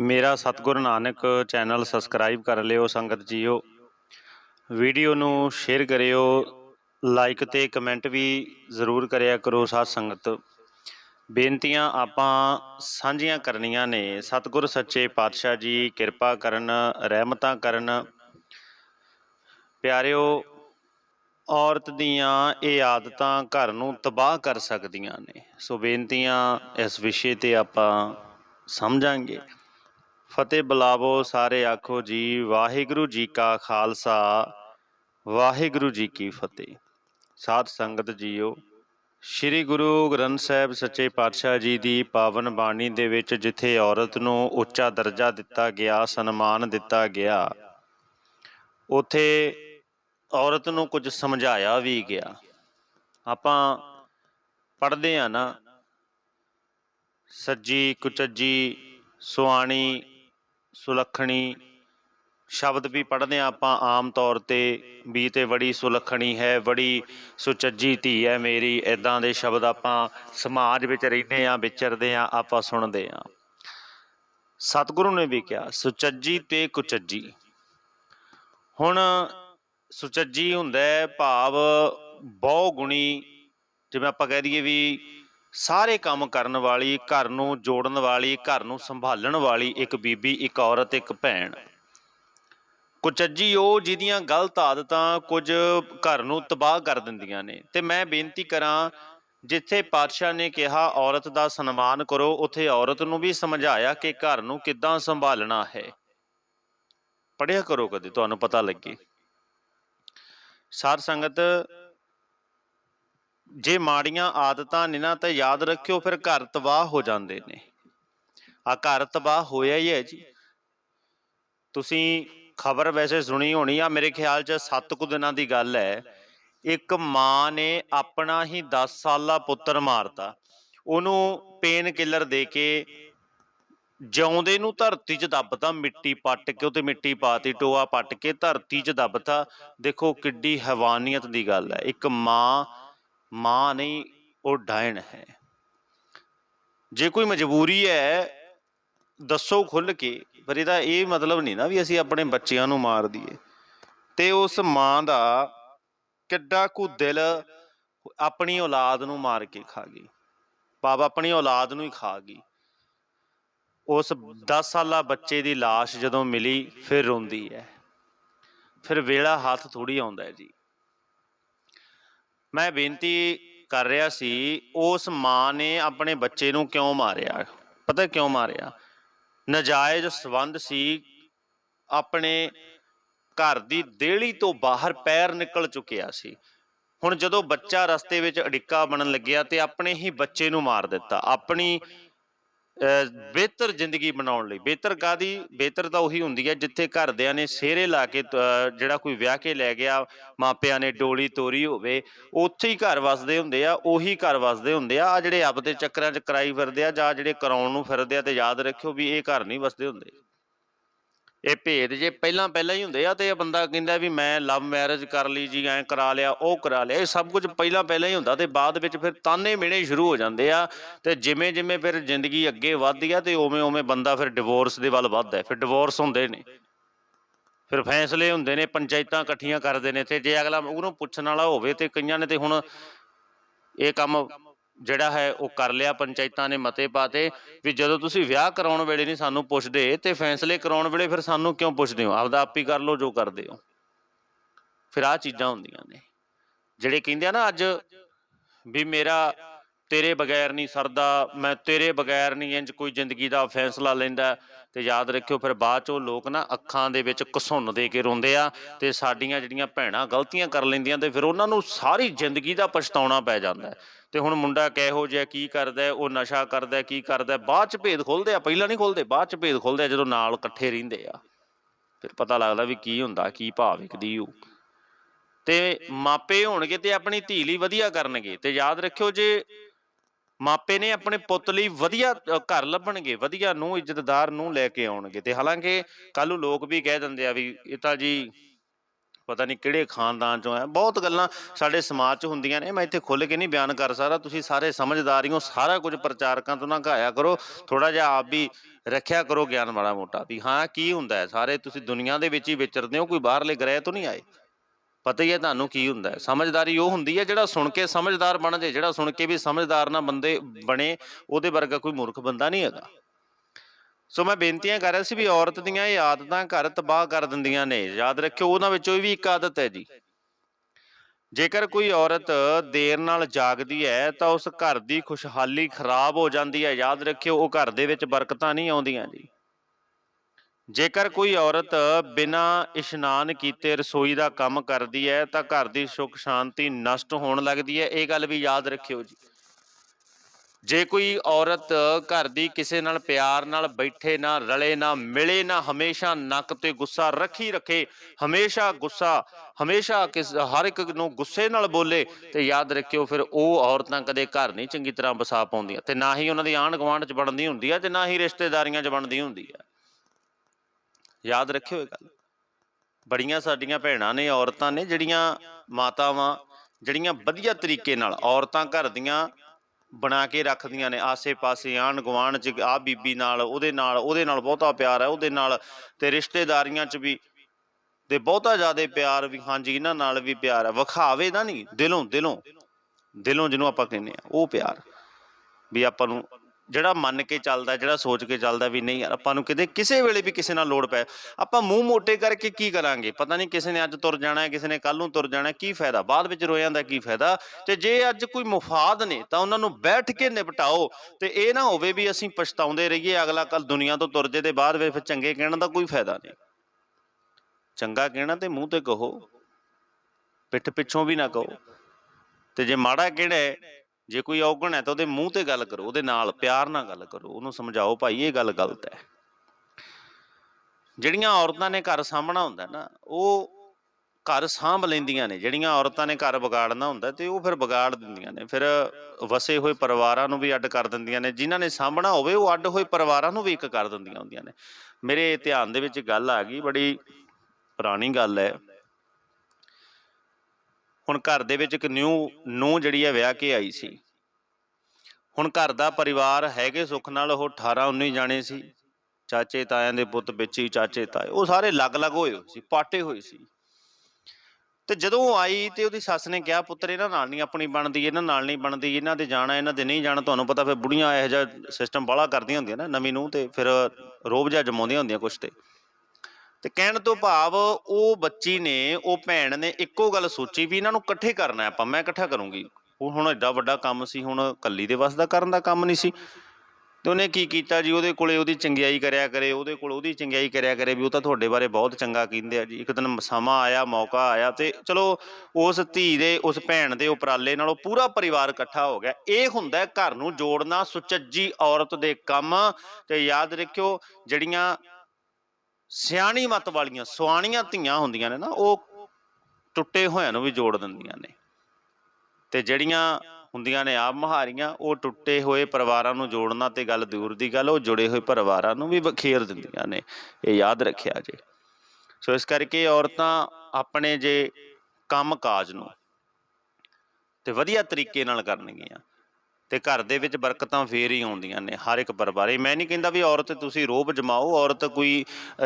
ਮੇਰਾ ਸਤਿਗੁਰ Nanak channel subscribe ਕਰ ਲਿਓ ਸੰਗਤ ਜੀਓ। ਵੀਡੀਓ ਨੂੰ ਸ਼ੇਅਰ ਕਰਿਓ ਲਾਈਕ ਤੇ ਕਮੈਂਟ ਵੀ ਜ਼ਰੂਰ ਕਰਿਆ ਕਰੋ ਸਾਧ ਸੰਗਤ। ਬੇਨਤੀਆਂ ਆਪਾਂ ਸਾਂਝੀਆਂ ਕਰਨੀਆਂ ਨੇ। ਸਤਿਗੁਰ ਸੱਚੇ ਪਾਤਸ਼ਾਹ ਜੀ, ਕਿਰਪਾ ਕਰਨ, ਰਹਿਮਤਾਂ ਕਰਨ। ਪਿਆਰਿਓ, ਔਰਤ ਦੀਆਂ ਇਹ ਆਦਤਾਂ ਘਰ ਨੂੰ ਤਬਾਹ ਕਰ ਸਕਦੀਆਂ ਨੇ। ਸੋ ਬੇਨਤੀਆਂ ਇਸ ਵਿਸ਼ੇ ਤੇ ਆਪਾਂ ਸਮਝਾਂਗੇ। ਫਤਿਹ ਬੁਲਾਵੋ ਸਾਰੇ, ਆਖੋ ਜੀ, ਵਾਹਿਗੁਰੂ ਜੀ ਕਾ ਖਾਲਸਾ, ਵਾਹਿਗੁਰੂ ਜੀ ਕੀ ਫਤਿਹ। ਸਾਧ ਸੰਗਤ ਜੀਓ, ਸ੍ਰੀ ਗੁਰੂ ਗ੍ਰੰਥ ਸਾਹਿਬ ਸੱਚੇ ਪਾਤਸ਼ਾਹ ਜੀ ਦੀ ਪਾਵਨ ਬਾਣੀ ਦੇ ਵਿੱਚ ਜਿੱਥੇ ਔਰਤ ਨੂੰ ਉੱਚਾ ਦਰਜਾ ਦਿੱਤਾ ਗਿਆ, ਸਨਮਾਨ ਦਿੱਤਾ ਗਿਆ, ਉਥੇ ਔਰਤ ਨੂੰ ਕੁਝ ਸਮਝਾਇਆ ਵੀ ਗਿਆ। ਆਪਾਂ ਪੜ੍ਹਦੇ ਆ ਨਾ, ਸੱਜੀ ਕੁਚੱਜੀ, ਸੁਆਣੀ ਸੁਲੱਖਣੀ ਸ਼ਬਦ ਵੀ ਪੜ੍ਹਦੇ ਆ ਆਪਾਂ ਆਮ ਤੌਰ ਤੇ, ਵੀ ਤੇ ਬੜੀ ਸੁਲੱਖਣੀ ਹੈ ਬੜੀ ਸੁਚੱਜੀ ਧੀ ਹੈ ਮੇਰੀ ਇਦਾਂ ਦੇ ਸ਼ਬਦ ਆਪਾਂ ਸਮਾਜ ਵਿੱਚ ਰਹਿੰਦੇ ਆ ਵਿਚਰਦੇ ਆ ਆਪਾਂ ਸੁਣਦੇ ਆ ਸਤਿਗੁਰੂ ਨੇ ਵੀ ਕਿਹਾ, ਸੁਚੱਜੀ ਤੇ ਕੁਚੱਜੀ। ਹੁਣ ਸੁਚੱਜੀ ਹੁੰਦਾ ਹੈ ਭਾਵ ਬਹੁ ਗੁਣੀ ਜਿਵੇਂ ਆਪਾਂ ਕਹਿ ਦਈਏ ਵੀ ਸਾਰੇ ਕੰਮ ਕਰਨ ਵਾਲੀ, ਘਰ ਨੂੰ ਜੋੜਨ ਵਾਲੀ, ਘਰ ਨੂੰ ਸੰਭਾਲਣ ਵਾਲੀ ਇੱਕ ਬੀਬੀ, ਇੱਕ ਔਰਤ, ਇੱਕ ਭੈਣ। ਕੁਚੱਜੀ ਉਹ ਜਿਹਦੀਆਂ ਗਲਤ ਆਦਤਾਂ ਕੁਝ ਘਰ ਨੂੰ ਤਬਾਹ ਕਰ ਦਿੰਦੀਆਂ ਨੇ। ਤੇ ਮੈਂ ਬੇਨਤੀ ਕਰਾਂ, ਜਿੱਥੇ ਪਾਤਸ਼ਾਹ ਨੇ ਕਿਹਾ, ਔਰਤ ਦਾ ਸਨਮਾਨ ਕਰੋ, ਉੱਥੇ ਔਰਤ ਨੂੰ ਵੀ ਸਮਝਾਇਆ ਕਿ ਘਰ ਨੂੰ ਕਿੱਦਾਂ ਸੰਭਾਲਣਾ ਹੈ। ਪੜਿਆ ਕਰੋ ਕਦੇ, ਤੁਹਾਨੂੰ ਪਤਾ ਲੱਗੇ। ਸਾਧ ਸੰਗਤ ਜੇ ਮਾੜੀਆਂ ਆਦਤਾਂ ਨੇ ਨਾ ਤਾਂ ਯਾਦ ਰੱਖਿਓ, ਫਿਰ ਘਰ ਤਬਾਹ ਹੋ ਜਾਂਦੇ ਨੇ। ਆ ਘਰ ਤਬਾਹ ਹੋਇਆ ਹੀ ਹੈ ਜੀ। ਤੁਸੀਂ ਖਬਰ ਵੈਸੇ ਸੁਣੀ ਹੋਣੀ ਆ, ਮੇਰੇ ਖਿਆਲ 'ਚ 7 ਕੁ ਦਿਨਾਂ ਦੀ ਗੱਲ ਹੈ। ਇੱਕ ਮਾਂ ਨੇ ਆਪਣਾ ਹੀ 10 ਸਾਲਾ ਪੁੱਤਰ ਮਾਰਤਾ। ਉਹਨੂੰ ਪੇਨ ਕਿਲਰ ਦੇ ਕੇ ਜਿਉਂਦੇ ਨੂੰ ਧਰਤੀ 'ਚ ਦੱਬਤਾ, ਮਿੱਟੀ ਪੱਟ ਕੇ ਉਤੇ ਮਿੱਟੀ ਪਾਤੀ, ਟੋਆ ਪੱਟ ਕੇ ਧਰਤੀ 'ਚ ਦੱਬਤਾ। ਦੇਖੋ ਕਿੱਡੀ ਹੈਵਾਨੀਅਤ ਦੀ ਗੱਲ ਹੈ। ਇੱਕ ਮਾਂ ਮਾਂ ਨਹੀਂ, ਉਹ ਡਾਇਣ ਹੈ। ਜੇ ਕੋਈ ਮਜਬੂਰੀ ਹੈ, ਦੱਸੋ ਖੁੱਲ ਕੇ, ਪਰ ਇਹਦਾ ਇਹ ਮਤਲਬ ਨਹੀਂ ਨਾ ਵੀ ਅਸੀਂ ਆਪਣੇ ਬੱਚਿਆਂ ਨੂੰ ਮਾਰ ਦਈਏ। ਤੇ ਉਸ ਮਾਂ ਦਾ ਕਿੱਡਾ ਕੁ ਦਿਲ ਆਪਣੀ ਔਲਾਦ ਨੂੰ ਮਾਰ ਕੇ ਖਾ ਗਈ। ਪਾਪ ਆਪਣੀ ਔਲਾਦ ਨੂੰ ਹੀ ਖਾ ਗਈ। ਉਸ 10 ਸਾਲਾ ਬੱਚੇ ਦੀ লাশ ਜਦੋਂ ਮਿਲੀ, ਫਿਰ ਰੋਂਦੀ ਹੈ। ਫਿਰ ਵੇਲਾ ਹੱਥ ਥੋੜੀ ਆਉਂਦਾ ਹੈ ਜੀ। ਮੈਂ ਬੇਨਤੀ ਕਰ ਰਿਹਾ ਸੀ, ਉਸ ਮਾਂ ਨੇ ਆਪਣੇ ਬੱਚੇ ਨੂੰ ਕਿਉਂ ਮਾਰਿਆ? ਪਤਾ ਕਿਉਂ ਮਾਰਿਆ? ਨਜਾਇਜ਼ ਸਬੰਧ ਸੀ, ਆਪਣੇ ਘਰ ਦੀ ਦੇਹਲੀ ਤੋਂ ਬਾਹਰ ਪੈਰ ਨਿਕਲ ਚੁੱਕਿਆ ਸੀ। ਹੁਣ ਜਦੋਂ ਬੱਚਾ ਰਸਤੇ ਵਿੱਚ ਅੜਿੱਕਾ ਬਣਨ ਲੱਗਿਆ ਤੇ ਆਪਣੇ ਹੀ ਬੱਚੇ ਨੂੰ ਮਾਰ ਦਿੱਤਾ। ਆਪਣੀ ਬਿਹਤਰ ਜ਼ਿੰਦਗੀ ਬਣਾਉਣ ਲਈ। ਬਿਹਤਰ ਕਾਦੀ ਬਿਹਤਰ ਤਾਂ ਉਹੀ ਹੁੰਦੀ ਹੈ ਜਿੱਥੇ ਘਰਦਿਆਂ ਨੇ ਸਿਹਰੇ ਲਾ ਕੇ ਜਿਹੜਾ ਕੋਈ ਵਿਆਹ ਕੇ ਲੈ ਗਿਆ, ਮਾਪਿਆਂ ਨੇ ਡੋਲੀ ਤੋਰੀ ਹੋਵੇ, ਉੱਥੇ ਹੀ ਘਰ ਵਸਦੇ ਹੁੰਦੇ ਆ, ਉਹੀ ਘਰ ਵਸਦੇ ਹੁੰਦੇ ਆ। ਆ ਜਿਹੜੇ ਅੱਬ ਦੇ ਚੱਕਰਾਂ 'ਚ ਕਰਾਈ ਫਿਰਦੇ ਆ ਜਾਂ ਜਿਹੜੇ ਕਰਾਉਣ ਨੂੰ ਫਿਰਦੇ ਆ ਤੇ ਯਾਦ ਰੱਖਿਓ ਵੀ ਇਹ ਘਰ ਨਹੀਂ ਵਸਦੇ ਹੁੰਦੇ। ਇਹ ਭੇਦ ਜੇ ਪਹਿਲਾਂ ਪਹਿਲਾਂ ਹੀ ਹੁੰਦੇ ਆ ਤੇ ਇਹ ਬੰਦਾ ਕਹਿੰਦਾ ਵੀ ਮੈਂ ਲਵ ਮੈਰਿਜ ਕਰ ਲਈ ਜੀ, ਐਂ ਕਰਾ ਲਿਆ, ਉਹ ਕਰਾ ਲਿਆ, ਇਹ ਸਭ ਕੁਝ ਪਹਿਲਾਂ ਪਹਿਲਾਂ ਹੀ ਹੁੰਦਾ ਤੇ ਬਾਅਦ ਵਿੱਚ ਫਿਰ ਤਾਨੇ ਮਿਹਣੇ ਸ਼ੁਰੂ ਹੋ ਜਾਂਦੇ ਆ ਤੇ ਜਿਵੇਂ ਜਿਵੇਂ ਫਿਰ ਜ਼ਿੰਦਗੀ ਅੱਗੇ ਵੱਧਦੀ ਆ ਤੇ ਉਵੇਂ ਉਵੇਂ ਬੰਦਾ ਫਿਰ ਡਿਵੋਰਸ ਦੇ ਵੱਲ ਵੱਧਦਾ, ਫਿਰ ਡਿਵੋਰਸ ਹੁੰਦੇ ਨੇ। ਫਿਰ ਫੈਸਲੇ ਹੁੰਦੇ ਨੇ, ਪੰਚਾਇਤਾਂ ਇਕੱਠੀਆਂ ਕਰਦੇ ਨੇ ਤੇ ਜੇ ਅਗਲਾ ਉਹਨੂੰ ਪੁੱਛਣ ਵਾਲਾ ਹੋਵੇ ਤੇ ਕਈਆਂ ਨੇ ਤੇ ਹੁਣ ਇਹ ਕੰਮ ਜਿਹੜਾ ਹੈ ਉਹ ਕਰ ਲਿਆ, ਪੰਚਾਇਤਾਂ ਨੇ ਮਤੇ ਪਾਤੇ ਵੀ ਜਦੋਂ ਤੁਸੀਂ ਵਿਆਹ ਕਰਾਉਣ ਵੇਲੇ ਨਹੀਂ ਸਾਨੂੰ ਪੁੱਛਦੇ ਤੇ ਫੈਸਲੇ ਕਰਾਉਣ ਵੇਲੇ ਫਿਰ ਸਾਨੂੰ ਕਿਉਂ ਪੁੱਛਦੇ ਹੋ? ਆਪਦਾ ਆਪ ਹੀ ਕਰ ਲਓ, ਜੋ ਕਰਦੇ ਹੋ। ਫਿਰ ਆ ਚੀਜ਼ਾਂ ਹੁੰਦੀਆਂ ਨੇ। ਜਿਹੜੇ ਕਹਿੰਦੇ ਆ ਨਾ ਅੱਜ ਵੀ ਮੇਰਾ ਤੇਰੇ ਬਗੈਰ ਨਹੀਂ ਸਰਦਾ, ਮੈਂ ਤੇਰੇ ਬਗੈਰ ਨਹੀਂ ਇੰਜ ਕੋਈ ਜ਼ਿੰਦਗੀ ਦਾ ਫੈਸਲਾ ਲੈਂਦਾ। ਤੇ ਯਾਦ ਰੱਖਿਓ ਫਿਰ ਬਾਅਦ ਚ ਉਹ ਲੋਕ ਨਾ ਅੱਖਾਂ ਦੇ ਵਿੱਚ ਘਸੁੰਨ ਦੇ ਕੇ ਰੋਂਦੇ ਆ ਤੇ ਸਾਡੀਆਂ ਜਿਹੜੀਆਂ ਭੈਣਾਂ ਗਲਤੀਆਂ ਕਰ ਲੈਂਦੀਆਂ ਤੇ ਫਿਰ ਉਹਨਾਂ ਨੂੰ ਸਾਰੀ ਜ਼ਿੰਦਗੀ ਦਾ ਪਛਤਾਉਣਾ ਪੈ ਜਾਂਦਾ। ਤੇ ਹੁਣ ਮੁੰਡਾ ਕਿਹੋ ਜਿਹਾ ਕੀ ਕਰਦਾ, ਉਹ ਨਸ਼ਾ ਕਰਦਾ, ਕੀ ਕਰਦਾ, ਬਾਅਦ ਚ ਭੇਦ ਖੋਲਦੇ ਆ, ਪਹਿਲਾਂ ਨਹੀਂ ਖੋਲਦੇ, ਬਾਅਦ ਚ ਭੇਦ ਖੋਲਦੇ ਆ, ਜਦੋਂ ਨਾਲ ਇਕੱਠੇ ਰਹਿੰਦੇ ਆ। ਫਿਰ ਪਤਾ ਲੱਗਦਾ ਵੀ ਕੀ ਹੁੰਦਾ, ਕੀ ਭਾਵ ਵਿਕਦੀ ਉਹ। ਤੇ ਮਾਪੇ ਹੋਣਗੇ ਤੇ ਆਪਣੀ ਧੀ ਲਈ ਵਧੀਆ ਕਰਨਗੇ। ਤੇ ਯਾਦ ਰੱਖਿਓ ਜੇ ਮਾਪੇ ਨੇ ਆਪਣੇ ਪੁੱਤ ਲਈ ਵਧੀਆ ਘਰ ਲੱਭਣਗੇ, ਵਧੀਆ ਨੂੰ, ਇੱਜ਼ਤਦਾਰ ਨੂੰ ਲੈ ਕੇ ਆਉਣਗੇ ਤੇ ਹਾਲਾਂਕਿ ਕੱਲ ਨੂੰ ਲੋਕ ਵੀ ਕਹਿ ਦਿੰਦੇ ਆ ਵੀ ਇਹ ਤਾਂ ਜੀ ਪਤਾ ਨਹੀਂ ਕਿਹੜੇ ਖਾਨਦਾਨ ਚੋਂ ਹੈ। ਬਹੁਤ ਗੱਲਾਂ ਸਾਡੇ ਸਮਾਜ 'ਚ ਹੁੰਦੀਆਂ ਨੇ, ਮੈਂ ਇੱਥੇ ਖੁੱਲ ਕੇ ਨਹੀਂ ਬਿਆਨ ਕਰ ਸਕਦਾ, ਤੁਸੀਂ ਸਾਰੇ ਸਮਝਦਾਰੀ ਹੋ ਸਾਰਾ ਕੁਝ ਪ੍ਰਚਾਰਕਾਂ ਤੋਂ ਨਾ ਘਾਇਆ ਕਰੋ ਥੋੜਾ ਜਿਹਾ ਆਪ ਵੀ ਰੱਖਿਆ ਕਰੋ ਗਿਆਨ ਮਾੜਾ ਮੋਟਾ ਵੀ ਹਾਂ, ਕੀ ਹੁੰਦਾ ਹੈ, ਸਾਰੇ ਤੁਸੀਂ ਦੁਨੀਆ ਦੇ ਵਿੱਚ ਹੀ ਵਿਚਰਦੇ ਹੋ, ਕੋਈ ਬਾਹਰਲੇ ਗ੍ਰਹਿ ਤੋਂ ਨਹੀਂ ਆਏ। ਪਤਾ ਹੀ ਹੈ ਤੁਹਾਨੂੰ ਕੀ ਹੁੰਦਾ ਹੈ। ਸਮਝਦਾਰੀ ਉਹ ਹੁੰਦੀ ਹੈ ਜਿਹੜਾ ਸੁਣ ਕੇ ਸਮਝਦਾਰ ਬਣ ਜੇ ਜਿਹੜਾ ਸੁਣ ਕੇ ਵੀ ਸਮਝਦਾਰ ਨਾ ਬੰਦੇ ਬਣੇ, ਉਹਦੇ ਵਰਗਾ ਕੋਈ ਮੂਰਖ ਬੰਦਾ ਨਹੀਂ ਹੈਗਾ। ਸੋ ਮੈਂ ਬੇਨਤੀਆਂ ਕਰ ਰਿਹਾ ਸੀ ਵੀ ਔਰਤ ਦੀਆਂ ਇਹ ਆਦਤਾਂ ਘਰ ਤਬਾਹ ਕਰ ਦਿੰਦੀਆਂ ਨੇ। ਯਾਦ ਰੱਖਿਓ, ਉਹਨਾਂ ਵਿੱਚੋਂ ਇਹ ਵੀ ਇੱਕ ਆਦਤ ਹੈ ਜੀ। ਜੇਕਰ ਕੋਈ ਔਰਤ ਦੇਰ ਨਾਲ ਜਾਗਦੀ ਹੈ, ਤਾਂ ਉਸ ਘਰ ਦੀ ਖੁਸ਼ਹਾਲੀ ਖਰਾਬ ਹੋ ਜਾਂਦੀ ਹੈ। ਯਾਦ ਰੱਖਿਓ, ਉਹ ਘਰ ਦੇ ਵਿੱਚ ਬਰਕਤਾਂ ਨਹੀਂ ਆਉਂਦੀਆਂ ਜੀ। ਜੇਕਰ ਕੋਈ ਔਰਤ ਬਿਨਾਂ ਇਸ਼ਨਾਨ ਕੀਤੇ ਰਸੋਈ ਦਾ ਕੰਮ ਕਰਦੀ ਹੈ, ਤਾਂ ਘਰ ਦੀ ਸੁੱਖ ਸ਼ਾਂਤੀ ਨਸ਼ਟ ਹੋਣ ਲੱਗਦੀ ਹੈ। ਇਹ ਗੱਲ ਵੀ ਯਾਦ ਰੱਖਿਓ ਜੀ। ਜੇ ਕੋਈ ਔਰਤ ਘਰ ਦੀ ਕਿਸੇ ਨਾਲ ਪਿਆਰ ਨਾਲ ਬੈਠੇ ਨਾ, ਰਲੇ ਨਾ, ਮਿਲੇ ਨਾ, ਹਮੇਸ਼ਾ ਨੱਕ ਤੇ ਗੁੱਸਾ ਰੱਖੀ ਰੱਖੇ, ਹਮੇਸ਼ਾ ਗੁੱਸਾ, ਹਮੇਸ਼ਾ ਕਿਸ, ਹਰ ਇੱਕ ਨੂੰ ਗੁੱਸੇ ਨਾਲ ਬੋਲੇ, ਤੇ ਯਾਦ ਰੱਖਿਓ ਫਿਰ ਉਹ ਔਰਤਾਂ ਕਦੇ ਘਰ ਨਹੀਂ ਚੰਗੀ ਤਰ੍ਹਾਂ ਬਸਾ ਪਾਉਂਦੀਆਂ, ਤੇ ਨਾ ਹੀ ਉਹਨਾਂ ਦੀ ਆਂਢ ਗੁਆਂਢ ਚ ਬਣਦੀ ਹੁੰਦੀ ਹੈ ਤੇ ਨਾ ਹੀ ਰਿਸ਼ਤੇਦਾਰੀਆਂ ਚ ਬਣਦੀ ਹੁੰਦੀ ਹੈ ਯਾਦ ਰੱਖਿਓ ਇਹ ਗੱਲ। ਬੜੀਆਂ ਸਾਡੀਆਂ ਭੈਣਾਂ ਨੇ, ਔਰਤਾਂ ਨੇ ਜਿਹੜੀਆਂ ਮਾਤਾਵਾਂ, ਜਿਹੜੀਆਂ ਵਧੀਆ ਤਰੀਕੇ ਨਾਲ ਔਰਤਾਂ ਘਰ ਦੀਆਂ ਬਣਾ ਕੇ ਰੱਖਦੀਆਂ ਨੇ, ਆਸੇ-ਪਾਸੇ ਆਣ ਗੁਆਂਢ ਚ ਆ ਬੀਬੀ ਨਾਲ, ਉਹਦੇ ਨਾਲ ਉਹਦੇ ਨਾਲ ਬਹੁਤਾ ਪਿਆਰ ਹੈ, ਉਹਦੇ ਨਾਲ ਤੇ ਰਿਸ਼ਤੇਦਾਰੀਆਂ ਚ ਵੀ ਤੇ ਬਹੁਤਾ ਜ਼ਿਆਦਾ ਪਿਆਰ ਵੀ, ਹਾਂਜੀ, ਇਹਨਾਂ ਨਾਲ ਵੀ ਪਿਆਰ ਹੈ। ਵਿਖਾਵੇ ਦਾ ਨਹੀਂ ਦਿਲੋਂ ਦਿਲੋਂ ਦਿਲੋਂ ਜਿਹਨੂੰ ਆਪਾਂ ਕਹਿੰਦੇ ਆ ਉਹ ਪਿਆਰ। ਵੀ ਆਪਾਂ ਨੂੰ ਜਿਹੜਾ ਮੰਨ ਕੇ ਚੱਲਦਾ, ਜਿਹੜਾ ਸੋਚ ਕੇ ਚੱਲਦਾ ਵੀ ਨਹੀਂ ਯਾਰ, ਆਪਾਂ ਨੂੰ ਕਿਤੇ ਕਿਸੇ ਵੇਲੇ ਵੀ ਕਿਸੇ ਨਾਲ ਲੋੜ ਪੈ, ਆਪਾਂ ਮੂੰਹ ਮੋਟੇ ਕਰਕੇ ਕੀ ਕਰਾਂਗੇ? ਪਤਾ ਨਹੀਂ ਕਿਸੇ ਨੇ ਅੱਜ ਤੁਰ ਜਾਣਾ ਹੈ, ਕਿਸੇ ਨੇ ਕੱਲ ਨੂੰ ਤੁਰ ਜਾਣਾ ਕੀ ਫਾਇਦਾ? ਬਾਅਦ ਵਿੱਚ ਰੋਇਆਂ ਦਾ ਕੀ ਫਾਇਦਾ? ਤੇ ਜੇ ਅੱਜ ਕੋਈ ਮੁਫਾਦ ਨੇ, ਤਾਂ ਉਹਨਾਂ ਨੂੰ ਬੈਠ ਕੇ ਨਿਪਟਾਓ ਤੇ ਇਹ ਨਾ ਹੋਵੇ ਵੀ ਅਸੀਂ ਪਛਤਾਉਂਦੇ ਰਹੀਏ, ਅਗਲਾ ਕੱਲ ਦੁਨੀਆ ਤੋਂ ਤੁਰ ਜੇ ਤੇ ਬਾਅਦ ਵਿੱਚ ਫਿਰ ਚੰਗੇ ਕਹਿਣ ਦਾ ਕੋਈ ਫਾਇਦਾ ਨਹੀਂ। ਚੰਗਾ ਕਹਿਣਾ ਤੇ ਮੂੰਹ ਤੇ ਕਹੋ, ਪਿੱਠ ਪਿੱਛੋਂ ਵੀ ਨਾ ਕਹੋ। ਤੇ ਜੇ ਮਾੜਾ ਕਹਿਣਾ ਜੇ ਕੋਈ ਔਗਣ ਹੈ ਤਾਂ ਉਹਦੇ ਮੂੰਹ ਤੇ ਗੱਲ ਕਰੋ, ਉਹਦੇ ਨਾਲ ਪਿਆਰ ਨਾਲ ਗੱਲ ਕਰੋ, ਉਹਨੂੰ ਸਮਝਾਓ ਭਾਈ, ਇਹ ਗੱਲ ਗਲਤ ਹੈ। ਜਿਹੜੀਆਂ ਔਰਤਾਂ ਨੇ ਘਰ ਸਾਂਭਣਾ ਹੁੰਦਾ ਨਾ, ਉਹ ਘਰ ਸਾਂਭ ਲੈਂਦੀਆਂ ਨੇ, ਜਿਹੜੀਆਂ ਔਰਤਾਂ ਨੇ ਘਰ ਵਿਗਾੜਨਾ ਹੁੰਦਾ ਤੇ ਉਹ ਫਿਰ ਵਿਗਾੜ ਦਿੰਦੀਆਂ ਨੇ, ਫਿਰ ਵਸੇ ਹੋਏ ਪਰਿਵਾਰਾਂ ਨੂੰ ਵੀ ਅੱਡ ਕਰ ਦਿੰਦੀਆਂ ਨੇ, ਜਿਨ੍ਹਾਂ ਨੇ ਸਾਂਭਣਾ ਹੋਵੇ ਉਹ ਅੱਡ ਹੋਏ ਪਰਿਵਾਰਾਂ ਨੂੰ ਵੀ ਇੱਕ ਕਰ ਦਿੰਦੀਆਂ ਹੁੰਦੀਆਂ ਨੇ। ਮੇਰੇ ਧਿਆਨ ਦੇ ਵਿੱਚ ਗੱਲ ਆ ਗਈ, ਬੜੀ ਪੁਰਾਣੀ ਗੱਲ ਹੈ। ਹੁਣ ਘਰ ਦੇ ਵਿੱਚ ਇੱਕ ਨਿਊ ਨੂੰ ਜਿਹੜੀ ਹੈ ਵਿਆਹ ਕੇ ਆਈ ਸੀ। ਹੁਣ ਘਰ ਦਾ ਪਰਿਵਾਰ ਹੈਗੇ ਸੁੱਖ ਨਾਲ ਉਹ 18 19 ਜਾਣੇ ਸੀ। ਚਾਚੇ ਤਾਇਆਂ ਦੇ ਪੁੱਤ ਵਿੱਚ ਹੀ ਚਾਚੇ ਤਾਏ, ਉਹ ਸਾਰੇ ਅਲੱਗ-ਅਲੱਗ ਹੋਏ ਸੀ, ਪਾਟੇ ਹੋਏ ਸੀ। ਤੇ ਜਦੋਂ ਉਹ ਆਈ ਤੇ ਉਹਦੀ ਸੱਸ ਨੇ ਕਿਹਾ, ਪੁੱਤਰ, ਇਹਨਾਂ ਨਾਲ ਨਹੀਂ ਆਪਣੀ ਬਣਦੀ, ਇਹਨਾਂ ਨਾਲ ਨਹੀਂ ਬਣਦੀ, ਇਹਨਾਂ ਦੇ ਜਾਣਾ, ਇਹਨਾਂ ਦੇ ਨਹੀਂ ਜਾਣਾ, ਤੁਹਾਨੂੰ ਪਤਾ ਫਿਰ ਬੁੜੀਆਂ ਇਹੋ ਜਿਹਾ ਸਿਸਟਮ ਬਾਹਲਾ ਕਰਦੀਆਂ ਹੁੰਦੀਆਂ ਨਾ, ਨਵੀਂ ਨੂੰ ਤੇ ਫਿਰ ਰੋਬ ਜਿਹਾ ਜਮਾਉਂਦੀਆਂ ਹੁੰਦੀਆਂ ਕੁਛ ਤੇ। ਤੇ ਕਹਿਣ ਤੋਂ ਭਾਵ ਉਹ ਬੱਚੀ ਨੇ, ਉਹ ਭੈਣ ਨੇ ਇੱਕੋ ਗੱਲ ਸੋਚੀ ਵੀ ਇਹਨਾਂ ਨੂੰ ਇਕੱਠੇ ਕਰਨਾ ਆਪਾਂ ਮੈਂ ਇਕੱਠਾ ਕਰੂੰਗੀ। ਉਹ ਹੁਣ ਐਡਾ ਵੱਡਾ ਕੰਮ ਸੀ, ਹੁਣ ਕੱਲੀ ਦੇ ਵੱਸ ਦਾ ਕਰਨ ਦਾ ਕੰਮ ਨਹੀਂ ਸੀ। ਤੇ ਉਹਨੇ ਕੀ ਕੀਤਾ ਜੀ, ਉਹਦੇ ਕੋਲੇ ਉਹਦੀ ਚੰਗਿਆਈ ਕਰਿਆ ਕਰੇ, ਉਹਦੇ ਕੋਲ ਉਹਦੀ ਚੰਗਿਆਈ ਕਰਿਆ ਕਰੇ ਵੀ ਉਹ ਤਾਂ ਤੁਹਾਡੇ ਬਾਰੇ ਬਹੁਤ ਚੰਗਾ ਕਹਿੰਦੇ ਆ ਜੀ। ਇੱਕ ਦਿਨ ਸਮਾਂ ਆਇਆ, ਮੌਕਾ ਆਇਆ ਤੇ ਚਲੋ ਉਸ ਧੀ ਦੇ, ਉਸ ਭੈਣ ਦੇ ਉਪਰਾਲੇ ਨਾਲ ਉਹ ਪੂਰਾ ਪਰਿਵਾਰ ਇਕੱਠਾ ਹੋ ਗਿਆ। ਇਹ ਹੁੰਦਾ ਘਰ ਨੂੰ ਜੋੜਨਾ, ਸੁਚੱਜੀ ਔਰਤ ਦੇ ਕੰਮ। ਤੇ ਯਾਦ ਰੱਖਿਓ, ਜਿਹੜੀਆਂ ਸਿਆਣੀ ਮਤ ਵਾਲੀਆਂ, ਸੁਆਣੀਆਂ ਧੀਆਂ ਹੁੰਦੀਆਂ ਨੇ ਨਾ, ਉਹ ਟੁੱਟੇ ਹੋਇਆਂ ਨੂੰ ਵੀ ਜੋੜ ਦਿੰਦੀਆਂ ਨੇ। ਤੇ ਜਿਹੜੀਆਂ ਹੁੰਦੀਆਂ ਨੇ ਆਪ ਮਹਾਰੀਆਂ, ਉਹ ਟੁੱਟੇ ਹੋਏ ਪਰਿਵਾਰਾਂ ਨੂੰ ਜੋੜਨਾ ਤੇ ਗੱਲ ਦੂਰ ਦੀ ਗੱਲ, ਉਹ ਜੁੜੇ ਹੋਏ ਪਰਿਵਾਰਾਂ ਨੂੰ ਵੀ ਬਖੇਰ ਦਿੰਦੀਆਂ ਨੇ, ਇਹ ਯਾਦ ਰੱਖਿਆ ਜੇ। ਸੋ ਇਸ ਕਰਕੇ ਔਰਤਾਂ ਆਪਣੇ ਜੇ ਕੰਮ ਕਾਜ ਨੂੰ ਤੇ ਵਧੀਆ ਤਰੀਕੇ ਨਾਲ ਕਰਨਗੀਆਂ ਤੇ ਘਰ ਦੇ ਵਿੱਚ ਬਰਕਤਾਂ ਫੇਰ ਹੀ ਆਉਂਦੀਆਂ ਨੇ ਹਰ ਇੱਕ ਪਰਿਵਾਰ। ਮੈਂ ਨਹੀਂ ਕਹਿੰਦਾ ਵੀ ਔਰਤ ਤੁਸੀਂ ਰੋਬ ਜਮਾਓ, ਔਰਤ ਕੋਈ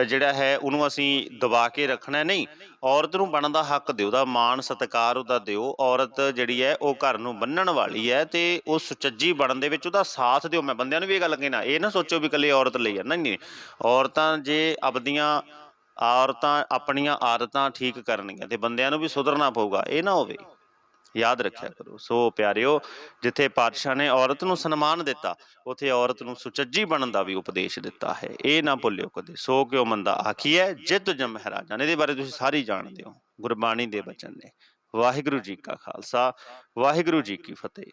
ਜਿਹੜਾ ਹੈ ਉਹਨੂੰ ਅਸੀਂ ਦਬਾ ਕੇ ਰੱਖਣਾ ਨਹੀਂ, ਔਰਤ ਨੂੰ ਬਣਨ ਦਾ ਹੱਕ ਦਿਓ ਦਾ ਮਾਣ, ਸਤਿਕਾਰ ਉਹਦਾ ਦਿਓ। ਔਰਤ ਜਿਹੜੀ ਹੈ ਉਹ ਘਰ ਨੂੰ ਬੰਨਣ ਵਾਲੀ ਹੈ ਤੇ ਉਹ ਸੁਚੱਜੀ ਬਣਨ ਦੇ ਵਿੱਚ ਉਹਦਾ ਸਾਥ ਦਿਓ। ਮੈਂ ਬੰਦਿਆਂ ਨੂੰ ਵੀ ਇਹ ਗੱਲ ਕਹਿਣਾ, ਇਹ ਨਾ ਸੋਚੋ ਵੀ ਇਕੱਲੇ ਔਰਤ ਲਈ ਹੈ। ਨਹੀਂ ਨਹੀਂ, ਔਰਤਾਂ ਜੇ ਆਪਦੀਆਂ ਔਰਤਾਂ ਆਪਣੀਆਂ ਆਦਤਾਂ ਠੀਕ ਕਰਨੀਆਂ ਤੇ ਬੰਦਿਆਂ ਨੂੰ ਵੀ ਸੁਧਰਨਾ ਪਊਗਾ, ਇਹ ਨਾ ਹੋਵੇ। ਯਾਦ ਰੱਖਿਆ ਕਰੋ। ਸੋ ਪਿਆਰਿਓ ਜਿੱਥੇ ਪਾਤਸ਼ਾਹ ਨੇ ਔਰਤ ਨੂੰ ਸਨਮਾਨ ਦਿੱਤਾ ਉਥੇ ਔਰਤ ਨੂੰ ਸੁਚੱਜੀ ਬਣਨ ਦਾ ਵੀ ਉਪਦੇਸ਼ ਦਿੱਤਾ ਹੈ। ਇਹ ਨਾ ਭੁੱਲਿਓ ਕਦੇ। ਸੋ ਕਿਉ ਮੰਦਾ ਆਖੀਐ ਜਿੱਤ ਜਮ ਮਹਾਰਾਜਾਂ ਨੇ ਇਹਦੇ ਬਾਰੇ ਤੁਸੀਂ ਸਾਰੀ ਜਾਣਦੇ ਹੋ। ਗੁਰਬਾਣੀ ਦੇ ਬਚਨ ਨੇ। ਵਾਹਿਗੁਰੂ ਜੀ ਕਾ ਖਾਲਸਾ। ਵਾਹਿਗੁਰੂ ਜੀ ਕੀ ਫਤਿਹ।